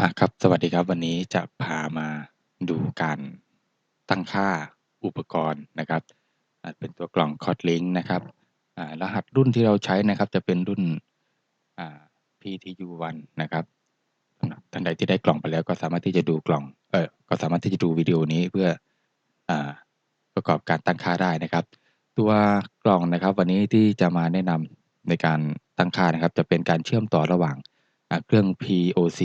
อ่าครับ สวัสดีครับ วันนี้จะพามาดูการตั้งค่าอุปกรณ์นะครับอ่าเป็นตัวกล่อง Kotlin นะครับอ่ารหัสรุ่นที่เราใช้นะครับจะเป็นรุ่นอ่า PTU1 นะครับสำหรับท่านใดที่ได้กล่องไปแล้วก็สามารถที่จะดูกล่องเออก็สามารถที่จะดูวิดีโอนี้เพื่ออ่าประกอบการตั้งค่าได้นะครับ ตัวกล่องนะครับ วันนี้ที่จะมาแนะนำในการตั้งค่านะครับ จะเป็นการเชื่อมต่อระหว่างอ่าเครื่อง POC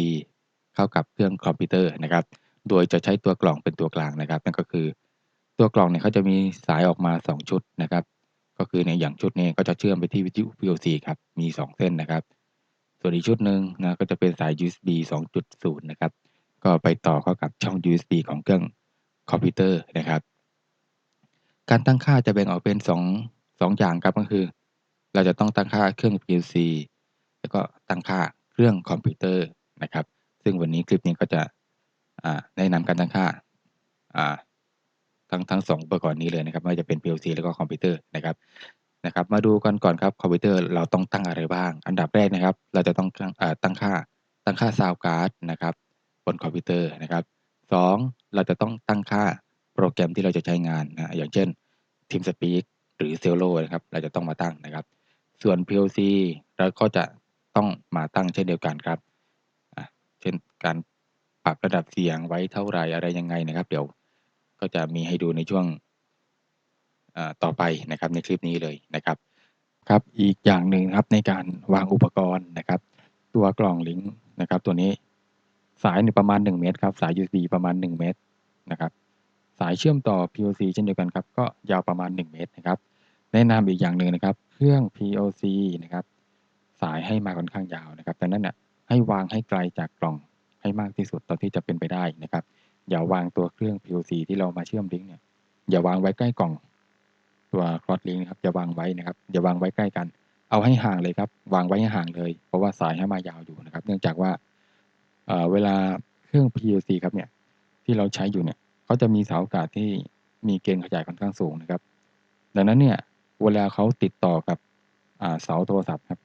เข้ากับเครื่องคอมพิวเตอร์นะครับ โดยจะใช้ตัวกล่องเป็นตัวกลางนะครับ นั่นก็คือ ตัวกล่องเนี่ยเขาจะมีสายออกมา 2 ชุดนะครับ ก็คือในอย่างชุดนี้ก็จะเชื่อมไปที่วิทยุ POC ครับ มี 2 เส้นนะครับ ส่วนอีกชุดหนึ่งนะก็จะเป็นสาย USB 2.0 นะครับ ก็ไปต่อเข้ากับช่อง USB ของเครื่องคอมพิวเตอร์นะครับ การตั้งค่าจะแบ่งออกเป็น 2 2 อย่างครับก็คือ เราจะต้องตั้งค่าเครื่อง PLC แล้วก็ตั้งค่าเครื่องคอมพิวเตอร์นะครับ ซึ่งวันนี้คลิปนี้ก็จะแนะนำการตั้งค่าทั้งทั้งสองอุปกรณ์นี้เลยนะครับไม่ว่าจะเป็น PLC แล้วก็คอมพิวเตอร์นะครับนะครับ มาดูกันก่อนครับคอมพิวเตอร์เราต้องตั้งอะไรบ้าง อันดับแรกนะครับ เราจะต้องตั้งค่าตั้งค่าซาวการ์ดนะครับบนคอมพิวเตอร์นะครับ 2. เราจะต้องตั้งค่าโปรแกรมที่เราจะใช้งานนะอย่างเช่น TeamSpeak หรือ Cello นะครับเราจะต้องมาตั้งนะครับ ส่วน PLC เราก็จะต้องมาตั้งเช่นเดียวกันครับ การปรับระดับเสียงไว้เท่าไรอะไรยังไงนะครับ เดี๋ยวก็จะมีให้ดูในช่วงต่อไปนะครับในคลิปนี้เลยนะครับ ครับอีกอย่างหนึ่งครับในการวางอุปกรณ์นะครับ ตัวกล่องลิงก์นะครับ ตัวนี้สายประมาณ 1 เมตรครับสาย USB ประมาณ 1 เมตรนะครับ สายเชื่อมต่อ POC เช่นเดียวกันครับ ก็ยาวประมาณ 1 เมตรนะครับ แนะนำอีกอย่างหนึ่งนะครับ เครื่อง POC นะครับ สายให้มาค่อนข้างยาวนะครับดังนั้นเนี่ยให้วางให้ไกลจากกล่อง ให้มากที่สุดตอนที่จะเป็นไปได้นะครับ อย่าวางตัวเครื่อง POC ที่เรามาเชื่อมลิงก์เนี่ยอย่าวางไว้ใกล้กล่อง ตัวคลอสลิงก์นะครับอย่าวางไว้นะครับอย่าวางไว้ใกล้กัน เอาให้ห่างเลยครับ วางไว้ให้ห่างเลย เพราะว่าสายให้มายาวอยู่นะครับ เนื่องจากว่าเเวลาเครื่อง PLC ครับเนี่ยที่เราใช้อยู่เนี่ยเขาจะมีเสาอากาศที่มีเกณฑ์ขยายค่อนข้างสูงนะครับ ดังนั้นเนี่ยเวลาเขาติดต่อกับเสาโทรศัพท์ครับ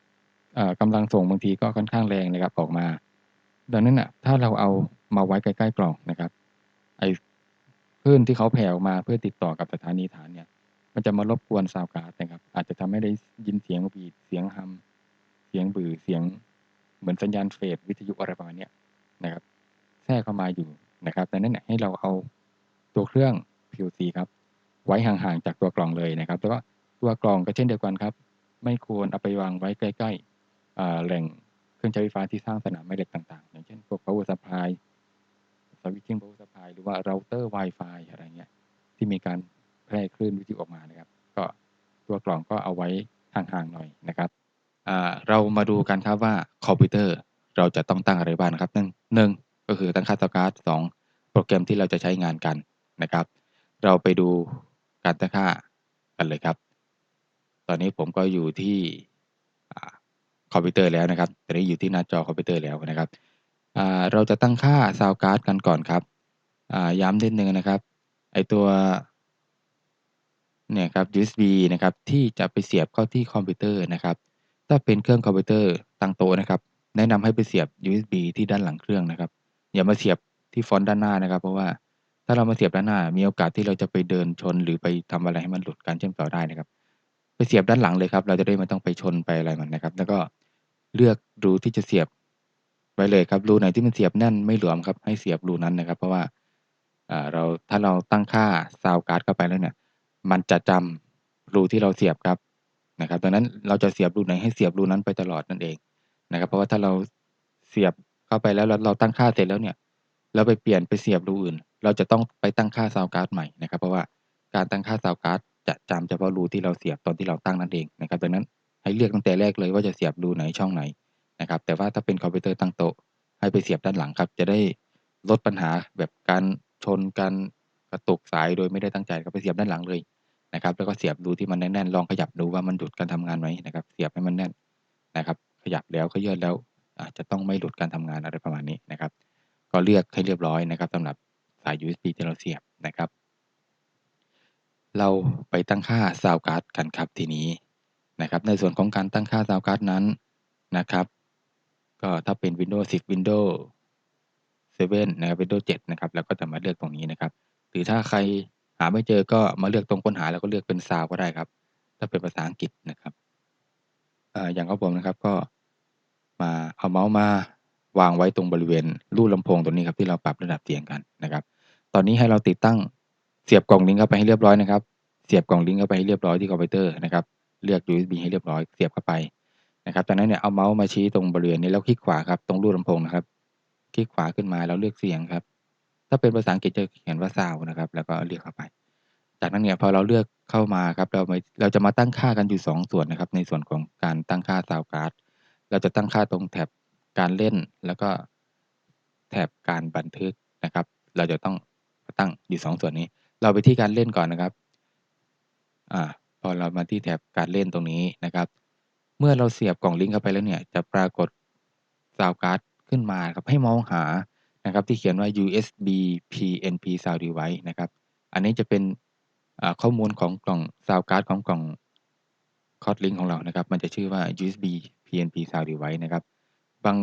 กำลังส่งบางทีก็ค่อนข้างแรงนะครับออกมา ดังนั้นน่ะถ้าเราเอามาไว้ใกล้ๆกล่องนะครับไอ้คลื่นที่เขาแผ่ออกมาเพื่อติดต่อกับสถานีฐานเนี่ย มันจะมารบกวนซาวการ์ดนะครับ อาจจะทำให้ได้ยินเสียงบีดเสียงฮัมเสียงบือเสียงเหมือนสัญญาณเฟสวิทยุอะไรประมาณนี้นะครับแทรกเข้ามาอยู่นะครับดังนั้นนี่ยให้เราเอาตัวเครื่อง PLC ครับไว้ห่างๆจากตัวกล่องเลยนะครับแล้วก็ตัวกล่องก็เช่นเดียวกันครับ ไม่ควรเอาไปวางไว้ใกล้ๆแหล่ง เครื่องใช้ไฟฟ้าที่สร้างสนามแม่เหล็กต่างๆ อย่างเช่นพวก power supply switching power supply หรือว่า router Wi-Fi อะไรเงี้ยที่มีการแพร่คลื่นวิทยุออกมานะครับ ก็ตัวกล่องก็เอาไว้ห่างๆหน่อยนะครับเรามาดูกันครับว่าคอมพิวเตอร์เราจะต้องตั้งอะไรบ้างครับหนึ่งก็คือตั้งค่าสการ์ดสองโปรแกรมที่เราจะใช้งานกันนะครับ เราไปดูการตั้งค่ากันเลยครับ ตอนนี้ผมก็อยู่ที่ คอมพิวเตอร์แล้วนะครับตอนนี้อยู่ที่หน้าจอคอมพิวเตอร์แล้วนะครับเราจะตั้งค่าซาวการ์ดกันก่อนครับย้ำนิดนึงนะครับไอตัวเนี่ยครับ USB นะครับที่จะไปเสียบเข้าที่คอมพิวเตอร์นะครับ ถ้าเป็นเครื่องคอมพิวเตอร์ตั้งโต๊ะนะครับ แนะนำให้ไปเสียบ USB ที่ด้านหลังเครื่องนะครับ อย่ามาเสียบที่ฟอนต์ด้านหน้านะครับ เพราะว่าถ้าเรามาเสียบด้านหน้า มีโอกาสที่เราจะไปเดินชน หรือไปทำอะไรให้มันหลุดการเชื่อมต่อได้นะครับ ไปเสียบด้านหลังเลยครับ เราจะได้ไม่ต้องไปชนไปอะไรมันนะครับ แล้วก็ เลือกรูที่จะเสียบไว้เลยครับ รูไหนที่มันเสียบแน่นไม่หลวมครับ ให้เสียบรูนั้นนะครับ เพราะว่าเราถ้าเราตั้งค่าซาวการ์ดเข้าไปแล้วเนี่ย มันจะจำรูที่เราเสียบครับนะครับดังนั้นเราจะเสียบรูไหนให้เสียบรูนั้นไปตลอดนั่นเองนะครับ เพราะว่าถ้าเราเสียบเข้าไปแล้วเราตั้งค่าเสร็จแล้วเนี่ยเราไปเปลี่ยนไปเสียบรูอื่น เราจะต้องไปตั้งค่าซาวการ์ดใหม่นะครับ เพราะว่าการตั้งค่าซาวการ์ดจะจำเฉพาะรูที่เราเสียบตอนที่เราตั้งนั่นเองนะครับดังนั้น ให้เลือกตั้งแต่แรกเลยว่าจะเสียบรูไหนช่องไหนนะครับ แต่ว่าถ้าเป็นคอมพิวเตอร์ตั้งโต๊ะให้ไปเสียบด้านหลังครับ จะได้ลดปัญหาแบบการชนการกระตุกสายโดยไม่ได้ตั้งใจก็ไปเสียบด้านหลังเลยนะครับ แล้วก็เสียบดูที่มันแน่นๆลองขยับดูว่ามันหยุดการทำงานไหมนะครับ เสียบให้มันแน่นนะครับ ขยับแล้วขยื่นแล้วอาจจะต้องไม่หลุดการทำงานอะไรประมาณนี้นะครับ ก็เลือกให้เรียบร้อยนะครับสำหรับสาย USB ที่เราเสียบนะครับ เราไปตั้งค่าซาวการ์ดกันครับทีนี้ นะครับ ในส่วนของการตั้งค่าซาวการ์ดนั้นนะครับ ก็ถ้าเป็น Windows 10 Windows 7นะครับ Windows 7 นะครับ แล้วก็จะมาเลือกตรงนี้นะครับ หรือถ้าใครหาไม่เจอก็มาเลือกตรงค้นหาแล้วก็เลือกเป็น Sound ก็ได้ครับ ถ้าเป็นภาษาอังกฤษนะครับอย่างของผมนะครับก็มาเอาเมาส์มาวางไว้ตรงบริเวณรูลำโพงตัวนี้ครับที่เราปรับระดับเสียงกันนะครับ ตอนนี้ให้เราติดตั้งเสียบกล่องลิงก์เข้าไปให้เรียบร้อยนะครับ เสียบกล่องลิงก์เข้าไปให้เรียบร้อยที่คอมพิวเตอร์นะครับ เลือก USB ให้เรียบร้อยเสียบเข้าไปนะครับจากนั้นเนี่ยเอาเมาส์มาชี้ตรงบริเวณนี้แล้วคลิกขวาครับตรงรูลำโพงนะครับ คลิกขวาขึ้นมาแล้วเลือกเสียงครับ ถ้าเป็นภาษาอังกฤษจะเขียนว่า sound นะครับ แล้วก็เลือกเข้าไป จากนั้นเนี่ยพอเราเลือกเข้ามาครับเราเราจะมาตั้งค่ากันอยู่ 2 ส่วนนะครับ ในส่วนของการตั้งค่า sound card เราจะตั้งค่าตรงแท็บการเล่นแล้วก็แท็บการบันทึกนะครับ เราจะต้องตั้งอยู่ 2 ส่วนนี้ เราไปที่การเล่นก่อนนะครับ อ่า พอเรามาที่แท็บการเล่นตรงนี้นะครับ เมื่อเราเสียบกล่องลิงก์เข้าไปแล้วเนี่ย จะปรากฏ sound card ขึ้นมาครับ ให้มองหานะครับที่เขียนว่า USB PNP Sound Device นะครับ อันนี้จะเป็นข้อมูลของกล่อง Sound Card ของกล่อง c o d Link ของเรานะครับ มันจะชื่อว่า USB PNP Sound Device นะครับ บาง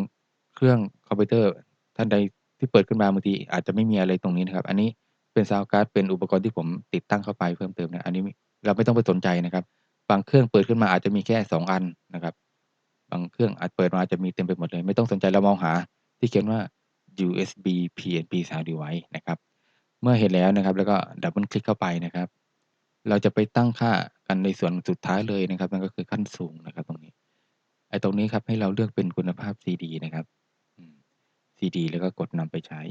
เครื่องคอมพิวเตอร์ท่านใดที่เปิดขึ้นมาบางทีอาจจะไม่มีอะไรตรงนี้นะครับ อันนี้เป็น Sound Card เป็นอุปกรณ์ที่ผมติดตั้งเข้าไปเพิ่มเติมนะ อันนี้ เราไม่ต้องไปสนใจนะครับ บางเครื่องเปิดขึ้นมาอาจจะมีแค่2อันนะครับ บางเครื่องอาจเปิดมาจะมีเต็มไปหมดเลย ไม่ต้องสนใจเรามองหา ที่เขียนว่า USB PNP Sound Device นะครับ เมื่อเห็นแล้วนะครับ แล้วก็ดับเบิลคลิกเข้าไปนะครับ เราจะไปตั้งค่ากันในส่วนสุดท้ายเลยนะครับนั่นก็คือขั้นสูงนะครับตรงนี้ไอ้ตรงนี้ครับให้เราเลือกเป็นคุณภาพ CD นะครับ CD แล้วก็กดนำไปใช้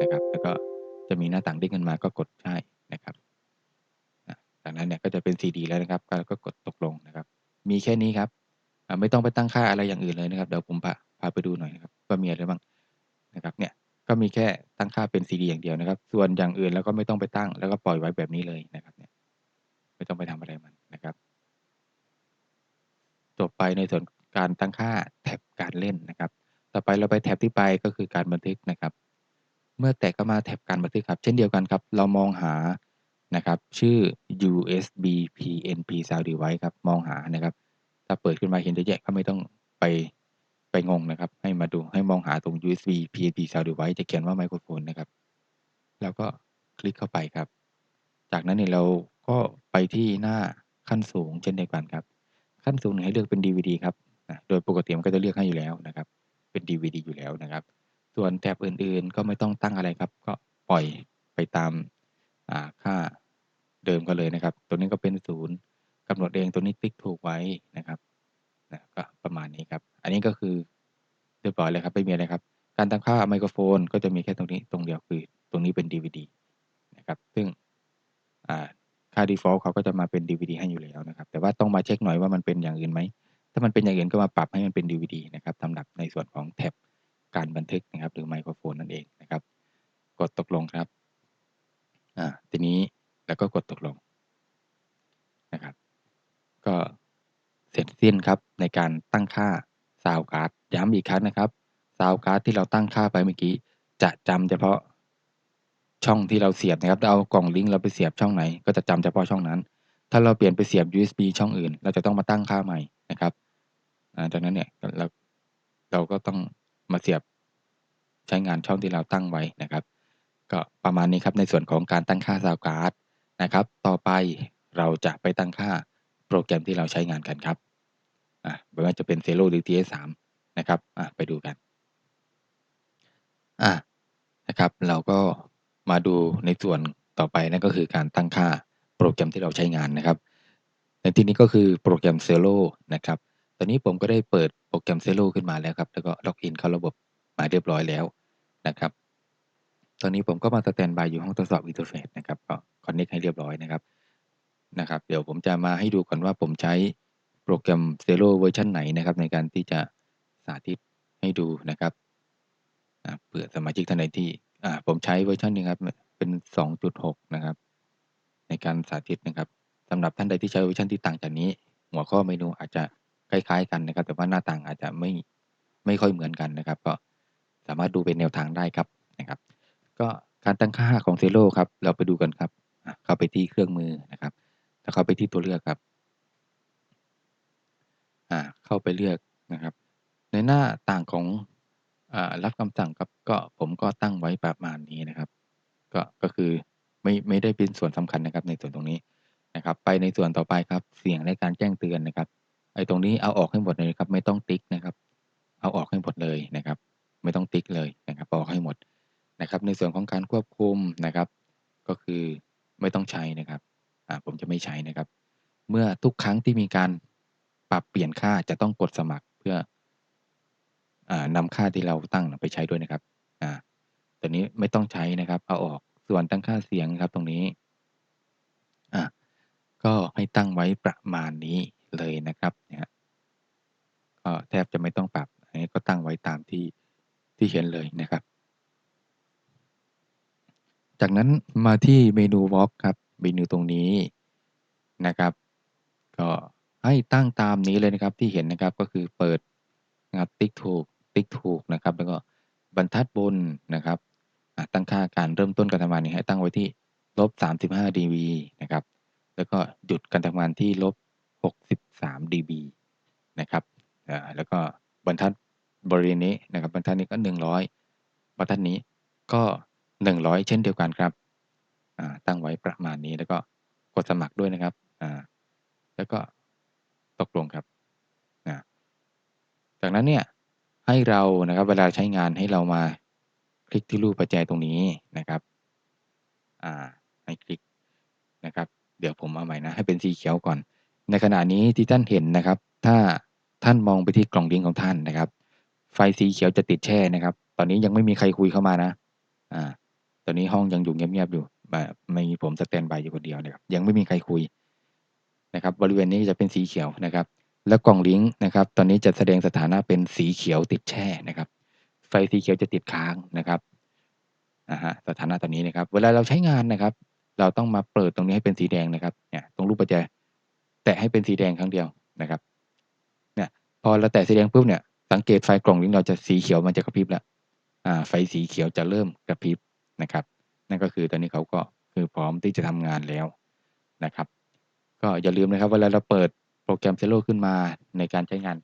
นะครับ แล้วก็จะมีหน้าต่างเด้งขึ้นมาก็กดใช่ นั้นเนี่ยก็จะเป็น CD แล้วนะครับก็กดตกลงนะครับ มีแค่นี้ครับไม่ต้องไปตั้งค่าอะไรอย่างอื่นเลยนะครับเดี๋ยวผมพาพาไปดูหน่อยนะครับว่ามีอะไรบ้างนะครับเนี่ยก็มีแค่ตั้งค่าเป็น CD อย่างเดียวนะครับ ส่วนอย่างอื่นแล้วก็ไม่ต้องไปตั้ง แล้วก็ปล่อยไว้แบบนี้เลยนะครับเนี่ยไม่ต้องไปทำอะไรมันนะครับจบไปในส่วนการตั้งค่าแท็บการเล่นนะครับ ต่อไปเราไปแท็บที่ไปก็คือการบันทึกนะครับ เมื่อแตกก็มาแท็บการบันทึกครับ เช่นเดียวกันครับ เรามองหา นะครับ ชื่อ USB PNP Sound Device ครับ มองหานะครับ ถ้าเปิดขึ้นมาเห็นจะแยกก็ไม่ต้องไปไปงงนะครับ ให้มาดูให้มองหาตรง USB PNP Sound Device จะเขียนว่าไมโครโฟนนะครับ แล้วก็คลิกเข้าไปครับ จากนั้นเนี่ยเราก็ไปที่หน้าขั้นสูงเช่นเดียวกันครับ ขั้นสูงให้เลือกเป็น DVD ครับโดยปกติมันก็จะเลือกให้อยู่แล้วนะครับ เป็น DVD อยู่แล้วนะครับ ส่วนแท็บอื่นๆก็ไม่ต้องตั้งอะไรครับ ก็ปล่อยไปตามค่า เดิมก็เลยนะครับ ตัวนี้ก็เป็นศูนย์กำหนดเองตัวนี้ติ๊กถูกไว้นะครับนะก็ประมาณนี้ครับ อันนี้ก็คือเรียบร้อยเลยครับไม่มีอะไรครับ การตั้งค่าไมโครโฟนก็จะมีแค่ตรงนี้ตรงเดียวคือ ตรงนี้เป็น DVD นะครับ ซึ่งค่า default เขาก็จะมาเป็น DVD ให้อยู่แล้วนะครับ แต่ว่าต้องมาเช็คหน่อยว่ามันเป็นอย่างอื่นไหม ถ้ามันเป็นอย่างอื่นก็มาปรับให้มันเป็น DVD นะครับสำหรับในส่วนของแท็บการบันทึกนะครับ หรือไมโครโฟนนั่นเองนะครับ กดตกลงครับ อ่า ทีนี้ แล้วก็กดตกลงนะครับ ก็เสร็จสิ้นครับในการตั้งค่าซาวการ์ดย้ำอีกครั้งนะครับซาวการ์ดที่เราตั้งค่าไปเมื่อกี้ จะจำเฉพาะช่องที่เราเสียบนะครับเอากล่องลิงก์เราไปเสียบช่องไหน ก็จะจำเฉพาะช่องนั้น ถ้าเราเปลี่ยนไปเสียบ USB ช่องอื่น เราจะต้องมาตั้งค่าใหม่นะครับจากนั้นเนี่ยเราเราก็ต้องมาเสียบใช้งานช่องที่เราตั้งไว้นะครับ ก็ประมาณนี้ครับในส่วนของการตั้งค่าซาวการ์ด นะครับ ต่อไปเราจะไปตั้งค่าโปรแกรมที่เราใช้งานกันครับอ่าไม่ว่าจะเป็น Zero หรือ TS3 นะครับอ่าไปดูกันอ่านะครับ เราก็มาดูในส่วนต่อไปนั่นก็คือการตั้งค่าโปรแกรมที่เราใช้งานนะครับ ในที่นี้ก็คือโปรแกรม Zero นะครับ ตอนนี้ผมก็ได้เปิดโปรแกรม Zero ขึ้นมาแล้วครับ แล้วก็ล็อกอินเข้าระบบมาเรียบร้อยแล้วนะครับ ตอนนี้ผมก็มาสแตนบายอยู่ห้องทดสอบอินเทอร์เฟซนะครับก็คอนเนคให้เรียบร้อยนะครับนะครับ เดี๋ยวผมจะมาให้ดูก่อนว่าผมใช้โปรแกรม Zero เวอร์ชันไหนนะครับ ในการที่จะสาธิตให้ดูนะครับเผื่อสมาชิกท่านใดที่ผมใช้เวอร์ชันนี้ครับเป็น 2.6 นะครับ ในการสาธิตนะครับสำหรับท่านใดที่ใช้เวอร์ชันที่ต่างจากนี้ หัวข้อเมนูอาจจะคล้ายๆ กันนะครับ แต่ว่าหน้าต่างอาจจะไม่ไม่ค่อยเหมือนกันนะครับ ก็สามารถดูเป็นแนวทางได้ครับนะครับ ก็การตั้งค่าของเซโร่ครับ เราไปดูกันครับ เข้าไปที่เครื่องมือนะครับแล้วเข้าไปที่ตัวเลือกครับ เข้าไปเลือกนะครับ ในหน้าต่างของอ่ารับคำสั่งครับ ก็ผมก็ตั้งไว้ประมาณนี้นะครับ ก็ก็คือไม่ไม่ได้เป็นส่วนสำคัญนะครับ ในส่วนตรงนี้นะครับ ไปในส่วนต่อไปครับ เสียงในการแจ้งเตือนนะครับ ไอ้ตรงนี้เอาออกให้หมดเลยครับ ไม่ต้องติ๊กนะครับ เอาออกให้หมดเลยนะครับ ไม่ต้องติ๊กเลยนะครับออกให้หมด นะครับ ในส่วนของการควบคุมนะครับ ก็คือไม่ต้องใช้นะครับผมจะไม่ใช้นะครับ เมื่อทุกครั้งที่มีการปรับเปลี่ยนค่าจะต้องกดสมัครเพื่ออนำค่าที่เราตั้งไปใช้ด้วยนะครับอตัวนี้ไม่ต้องใช้นะครับ เอาออกส่วนตั้งค่าเสียงครับตรงนี้ก็ให้ตั้งไว้ประมาณนี้เลยนะครับเนี่ยก็แทบจะไม่ต้องปรับอันนี้ก็ตั้งไว้ตามที่ที่เห็นเลยนะครับ จากนั้นมาที่เมนู Walk ครับเมนูตรงนี้นะครับ ก็ให้ตั้งตามนี้เลยนะครับที่เห็นนะครับก็คือเปิดนะครับติ๊กถูกติ๊กถูกนะครับ แล้วก็บรรทัดบนนะครับตั้งค่าการเริ่มต้นการทำงานนี้ให้ตั้งไว้ที่ลบ35 dB นะครับ แล้วก็หยุดการทำงานที่ลบ63 dB นะครับแล้วก็บรรทัดบริเวณนี้นะครับ บรรทัดนี้ก็ 100 บรรทัดนี้ก็ 100 เช่นเดียวกันครับตั้งไว้ประมาณนี้แล้วก็กดสมัครด้วยนะครับแล้วก็ตกลงครับจากนั้นเนี่ยให้เรานะครับเวลาใช้งานให้เรามาคลิกที่รูปประแจตรงนี้นะครับให้คลิกนะครับ เดี๋ยวผมเอาใหม่นะให้เป็นสีเขียวก่อน ในขณะนี้ที่ท่านเห็นนะครับ ถ้าท่านมองไปที่กล่องลิงก์ของท่านนะครับ ไฟสีเขียวจะติดแช่นะครับ ตอนนี้ยังไม่มีใครคุยเข้ามานะ อ่า ตอนนี้ห้องยังอยู่เงียบๆอยู่แบบไม่มีผมสแตนบายอยู่คนเดียวนะครับยังไม่มีใครคุยนะครับ บริเวณนี้จะเป็นสีเขียวนะครับ แล้วกล่องลิงก์นะครับ ตอนนี้จะแสดงสถานะเป็นสีเขียวติดแช่นะครับ ไฟสีเขียวจะติดค้างนะครับอ่าฮะสถานะตอนนี้นะครับ เวลาเราใช้งานนะครับ เราต้องมาเปิดตรงนี้ให้เป็นสีแดงนะครับเนี่ยตรงรูปประแจแตะให้เป็นสีแดงครั้งเดียวนะครับเนี่ยพอเราแตะสีแดงปุ๊บเนี่ยสังเกตไฟกล่องลิงก์เราจะสีเขียวมันจะกระพริบแล้วอ่าไฟสีเขียวจะเริ่มกระพริบ นะครับ นั่นก็คือตอนนี้เขาก็คือพร้อมที่จะทำงานแล้วนะครับ ก็อย่าลืมนะครับเวลาเราเปิดโปรแกรม Zello ขึ้นมาในการใช้งาน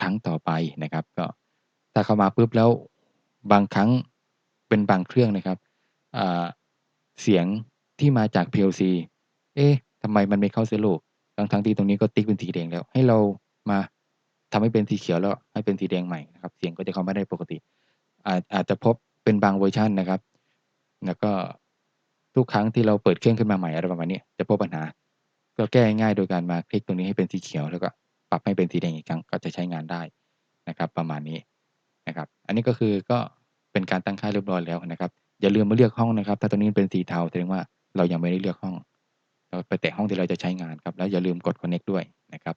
ครั้งต่อไปนะครับ ก็ถ้าเข้ามาปุ๊บแล้วบางครั้งเป็นบางเครื่องนะครับเสียงที่มาจาก PLC เอ๊ะทำไมมันไม่เข้า Zello ทั้งทั้งที่ตรงนี้ก็ติ๊กเป็นสีแดงแล้ว ให้เรามาทำให้เป็นสีเขียวแล้วให้เป็นสีแดงใหม่นะครับ เสียงก็จะเข้ามาได้ปกติ อาจอาจจะพบเป็นบางเวอร์ชันนะครับ แล้วก็ทุกครั้งที่เราเปิดเครื่องขึ้นมาใหม่อะไรประมาณนี้จะพบปัญหา ก็แก้ง่ายๆโดยการมาคลิกตรงนี้ให้เป็นสีเขียว แล้วก็ปรับให้เป็นสีแดงอีกครั้งก็จะใช้งานได้นะครับ ประมาณนี้นะครับ อันนี้ก็คือก็เป็นการตั้งค่าเรียบร้อยแล้วนะครับ อย่าลืมมาเลือกห้องนะครับ ถ้าตัวนี้เป็นสีเทาแสดงว่าเรายังไม่ได้เลือกห้อง เราไปแตะห้องที่เราจะใช้งานครับ แล้วอย่าลืมกด connect ด้วยนะครับ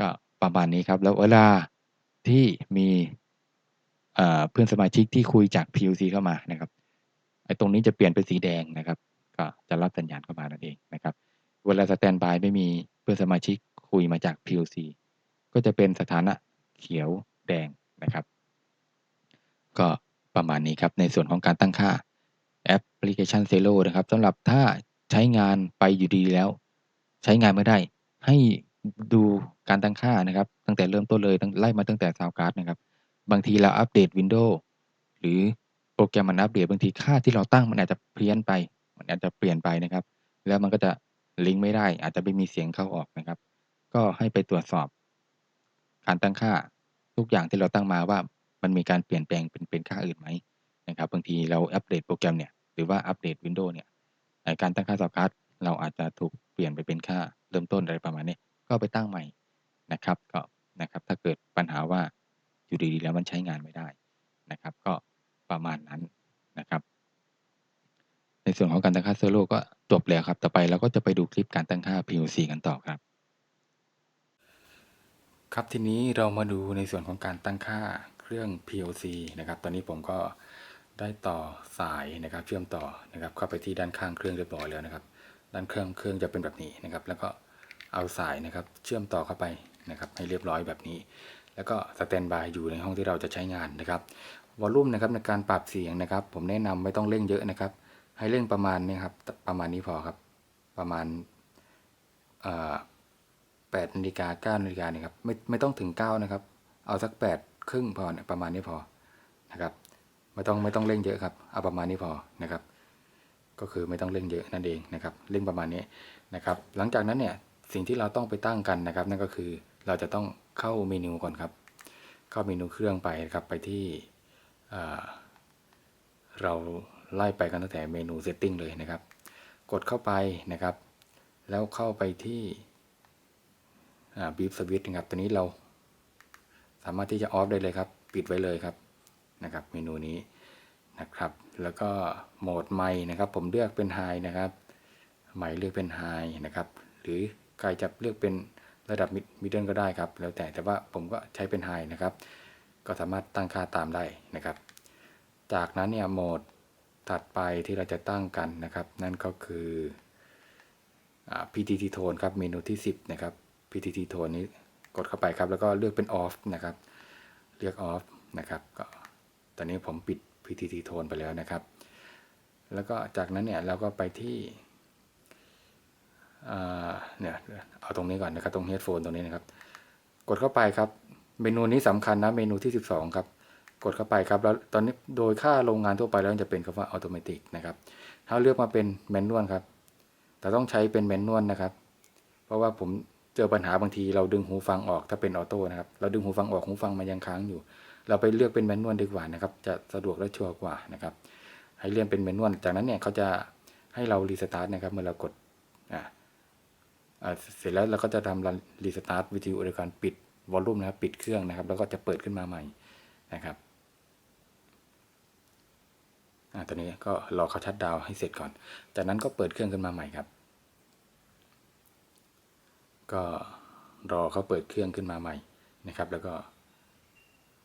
ก็ประมาณนี้ครับ แล้วเวลาที่มีเพื่อนสมาชิกที่คุยจาก PLC เข้ามานะครับ ไอ้ตรงนี้จะเปลี่ยนเป็นสีแดงนะครับ ก็จะรับสัญญาณเข้ามานั่นเองนะครับ เวลาสแตนบายไม่มีเพื่อนสมาชิกคุยมาจาก PLC ก็จะเป็นสถานะเขียวแดงนะครับ ก็ประมาณนี้ครับในส่วนของการตั้งค่าแอปพลิเคชัน Zello นะครับสำหรับถ้าใช้งานไปอยู่ดีแล้ว ใช้งานไม่ได้ ให้ดูการตั้งค่านะครับ ตั้งแต่เริ่มต้นเลยไล่มาตั้งแต่ Sound Card นะครับ บางทีเราอัปเดต Windows หรือ โปรแกรมมันอัปเดตบางทีค่าที่เราตั้งมันอาจจะเพี้ยนไป มันอาจจะเปลี่ยนไปนะครับ แล้วมันก็จะลิงก์ไม่ได้ อาจจะไม่มีเสียงเข้าออกนะครับ ก็ให้ไปตรวจสอบ การตั้งค่าทุกอย่างที่เราตั้งมาว่ามันมีการเปลี่ยนแปลงเป็นเป็นค่าอื่นไหมนะครับ บางทีเราอัปเดตโปรแกรมเนี่ยหรือว่าอัปเดต Windows เนี่ยการตั้งค่า Sound Card เราอาจจะถูกเปลี่ยนไปเป็นค่าเริ่มต้นอะไรประมาณนี้ก็ไปตั้งใหม่นะครับ ก็นะครับถ้าเกิดปัญหาว่าอยู่ดีๆแล้วมันใช้งานไม่ได้นะครับ ก็ ประมาณนั้นนะครับ ในส่วนของการตั้งค่าเซอร์โลก็จบแล้วครับ ต่อไปเราก็จะไปดูคลิปการตั้งค่า PLC กันต่อครับ ครับทีนี้เรามาดูในส่วนของการตั้งค่าเครื่อง PLC นะครับ ตอนนี้ผมก็ได้ต่อสายนะครับ เชื่อมต่อนะครับ เข้าไปที่ด้านข้างเครื่องเรียบร้อยแล้วนะครับ ด้านเครื่องเครื่องจะเป็นแบบนี้นะครับ แล้วก็เอาสายนะครับเชื่อมต่อเข้าไปนะครับ ให้เรียบร้อยแบบนี้ แล้วก็สแตนบายอยู่ในห้องที่เราจะใช้งานนะครับ วอลลุ่มนะครับในการปรับเสียงนะครับ ผมแนะนำไม่ต้องเร่งเยอะนะครับ ให้เร่งประมาณนี้ครับประมาณนี้พอครับ ประมาณแปดนาฬิกาเก้านาฬิกาเนี่ยครับไม่ไม่ต้องถึงเก้านะครับ เอาสักแปดครึ่งพอเนี่ยประมาณนี้พอนะครับ ไม่ต้องไม่ต้องเร่งเยอะครับเอาประมาณนี้พอนะครับ ก็คือไม่ต้องเร่งเยอะนั่นเองนะครับ เร่งประมาณนี้นะครับ หลังจากนั้นเนี่ยสิ่งที่เราต้องไปตั้งกันนะครับ นั่นก็คือเราจะต้องเข้าเมนูก่อนครับ เข้าเมนูเครื่องไปนะครับไปที่ เราไล่ไปกันตั้งแต่เมนู setting เลยนะครับ กดเข้าไปนะครับ แล้วเข้าไปที่บีฟสวิตนะครับ ตัวนี้เราสามารถที่จะออฟได้เลยครับ ปิดไว้เลยครับนะครับ เมนูนี้นะครับ แล้วก็โหมดไมนะครับ ผมเลือกเป็นไฮนะครับไมเลือกเป็นไฮนะครับ หรือใครจะเลือกเป็นระดับมิดเดิลก็ได้ครับ แล้วแต่แต่ว่าผมก็ใช้เป็นไฮนะครับ ก็สามารถตั้งค่าตามได้นะครับ จากนั้นเนี่ยโหมดถัดไปที่เราจะตั้งกันนะครับ นั่นก็คือ PTT tone ครับเมนูที่ 10 นะครับ PTT tone นี้กดเข้าไปครับ แล้วก็เลือกเป็น off นะครับ เลือก off นะครับก็ตอนนี้ผมปิด PTT tone ไปแล้วนะครับ แล้วก็จากนั้นเนี่ยเราก็ไปที่เนี่ยเอาตรงนี้ก่อนนะครับ ตรง headphone ตรงนี้นะครับ กดเข้าไปครับ เมนูนี้สำคัญนะเมนูที่ 12 ครับ กดเข้าไปครับแล้วตอนนี้โดยค่าโรงงานทั่วไปแล้วจะเป็นคำว่าอัตโนมัตินะครับถ้าเลือกมาเป็นแมนนวลครับ แต่ต้องใช้เป็นแมนนวลนะครับ เพราะว่าผมเจอปัญหาบางทีเราดึงหูฟังออกถ้าเป็นออโต้นะครับเราดึงหูฟังออกหูฟังมันยังค้างอยู่ เราไปเลือกเป็นแมนนวลดีกว่านะครับ จะสะดวกและชัวร์กว่านะครับ ให้เลื่อนเป็นแมนนวลจากนั้นเนี่ยเขาจะให้เรารีสตาร์ทนะครับเมื่อเรากดอ่าเสร็จแล้วเราก็จะทำรีสตาร์ทวิทยุโดยการปิด วอลลุ่มนะครับปิดเครื่องนะครับ แล้วก็จะเปิดขึ้นมาใหม่นะครับอ่าตอนนี้ก็รอเขาชัดดาวให้เสร็จก่อน จากนั้นก็เปิดเครื่องขึ้นมาใหม่ครับ ก็รอเขาเปิดเครื่องขึ้นมาใหม่นะครับ แล้วก็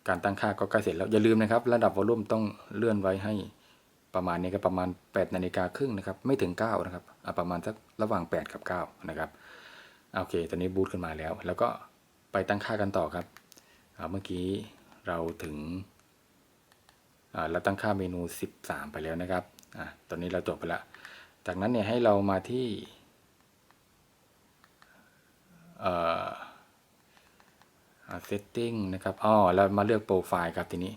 การตั้งค่าก็ใกล้เสร็จแล้ว อย่าลืมนะครับ ระดับวอลลุ่มต้องเลื่อนไว้ให้ประมาณนี้ก็ประมาณ8นาฬิกาครึ่งนะครับ ไม่ถึง9นะครับอะประมาณสักระหว่าง 8 กับ 9 นะครับ โอเค ตอนนี้บูตขึ้นมาแล้ว แล้วก็ ไปตั้งค่ากันต่อครับ เมื่อกี้เราถึงเราตั้งค่าเมนู 13 ไปแล้วนะครับอตอนนี้เราจบไปแล้วจากนั้นเนี่ยให้เรามาที่เอ่อ setting นะครับอ๋อเรามาเลือกโปรไฟล์ครับทีนี้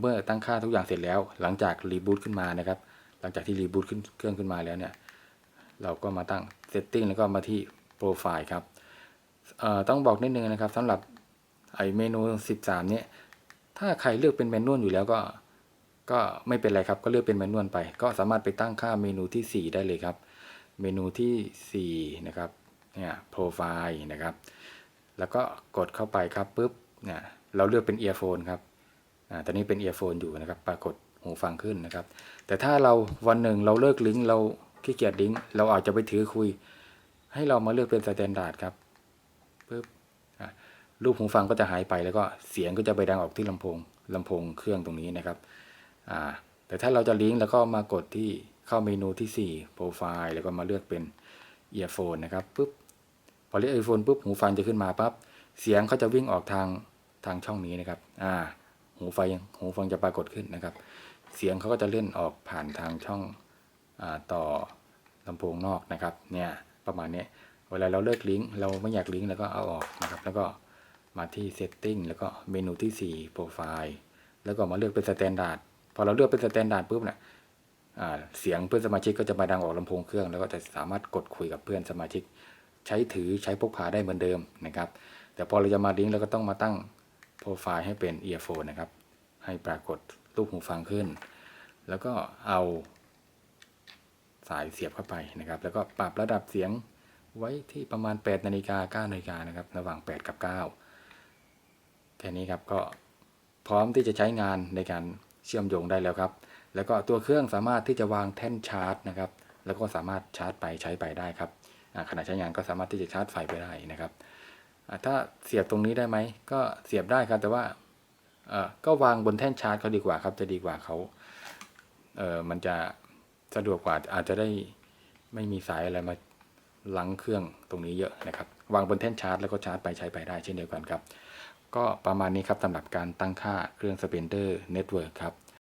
เมื่อตั้งค่าทุกอย่างเสร็จแล้ว หลังจากรีบูตขึ้นมานะครับ หลังจากที่รีบูตขึ้นเครื่องขึ้นมาแล้วเนี่ย เราก็มาตั้ง setting แล้วก็มาที่โปรไฟล์ครับ ต้องบอกนิดนึงนะครับสำหรับไอเมนู 13 เนี่ยถ้าใครเลือกเป็นแมนนวลอยู่แล้วก็ก็ไม่เป็นไรครับก็เลือกเป็นแมนนวลไป ก็สามารถไปตั้งค่าเมนูที่ 4 ได้เลยครับ เมนูที่ 4 นะครับเนี่ยโปรไฟล์นะครับ แล้วก็กดเข้าไปครับปุ๊บเนี่ยเราเลือกเป็นเอียร์โฟนครับอ่าตอนนี้เป็นเอียร์โฟนอยู่นะครับ ปรากฏหูฟังขึ้นนะครับ แต่ถ้าเราวันหนึ่งเราเลิกลิงก์เราขี้เกียจลิงก์เราอาจจะไปถือคุย ให้เรามาเลือกเป็นสแตนดาร์ดครับ ปุ๊บรูปหูฟังก็จะหายไปแล้วก็เสียงก็จะไปดังออกที่ลำโพงลำโพงเครื่องตรงนี้นะครับแต่ถ้าเราจะลิงก์แล้วก็มากดที่เข้าเมนูที่4โปรไฟล์แล้วก็มาเลือกเป็นเอียร์โฟนนะครับปุ๊บพอเลือกเอียร์โฟนปุ๊บหูฟังจะขึ้นมาปั๊บเสียงเขาจะวิ่งออกทางทางช่องนี้นะครับอ่าหูไฟยังหูฟังจะปรากฏขึ้นนะครับ เสียงเขาก็จะเล่นออกผ่านทางช่องอต่อลำโพงนอกนะครับเนี่ยประมาณนี้ เวลาเราเลิกลิงก์เราไม่อยากลิงก์แล้วก็เอาออกนะครับ แล้วก็มาที่ setting แล้วก็เมนูที่4โปรไฟล์แล้วก็มาเลือกเป็นสแตนดาร์ดพอเราเลือกเป็นสแตนดาร์ดปุ๊บเนี่ยเสียงเพื่อนสมาชิกก็จะมาดังออกลำโพงเครื่อง แล้วก็จะสามารถกดคุยกับเพื่อนสมาชิก ใช้ถือใช้พกพาได้เหมือนเดิมนะครับ แต่พอเราจะมาลิงก์เราก็ต้องมาตั้งโปรไฟล์ให้เป็นเอียร์โฟนนะครับ ให้ปรากฏรูปหูฟังขึ้น แล้วก็เอาสายเสียบเข้าไปนะครับ แล้วก็ปรับระดับเสียง ไว้ที่ประมาณ 8 นาฬิกา 9 นาฬิกานะครับ ระหว่าง 8 กับ 9 แค่นี้ครับก็พร้อมที่จะใช้งานในการเชื่อมโยงได้แล้วครับ แล้วก็ตัวเครื่องสามารถที่จะวางแท่นชาร์จนะครับ แล้วก็สามารถชาร์จไปใช้ไปได้ครับขณะใช้งานก็สามารถที่จะชาร์จไฟไปได้นะครับถ้าเสียบตรงนี้ได้ไหมก็เสียบได้ครับ แต่ว่าก็วางบนแท่นชาร์จเขาดีกว่าครับ จะดีกว่าเขาเออมันจะสะดวกกว่าอาจจะได้ไม่มีสายอะไรมา หลังเครื่องตรงนี้เยอะนะครับ วางบนแท่นชาร์จแล้วก็ชาร์จไปใช้ไปได้เช่นเดียวกันครับ ก็ประมาณนี้ครับสำหรับการตั้งค่าเครื่องสเปนเดอร์เน็ตเวิร์กครับ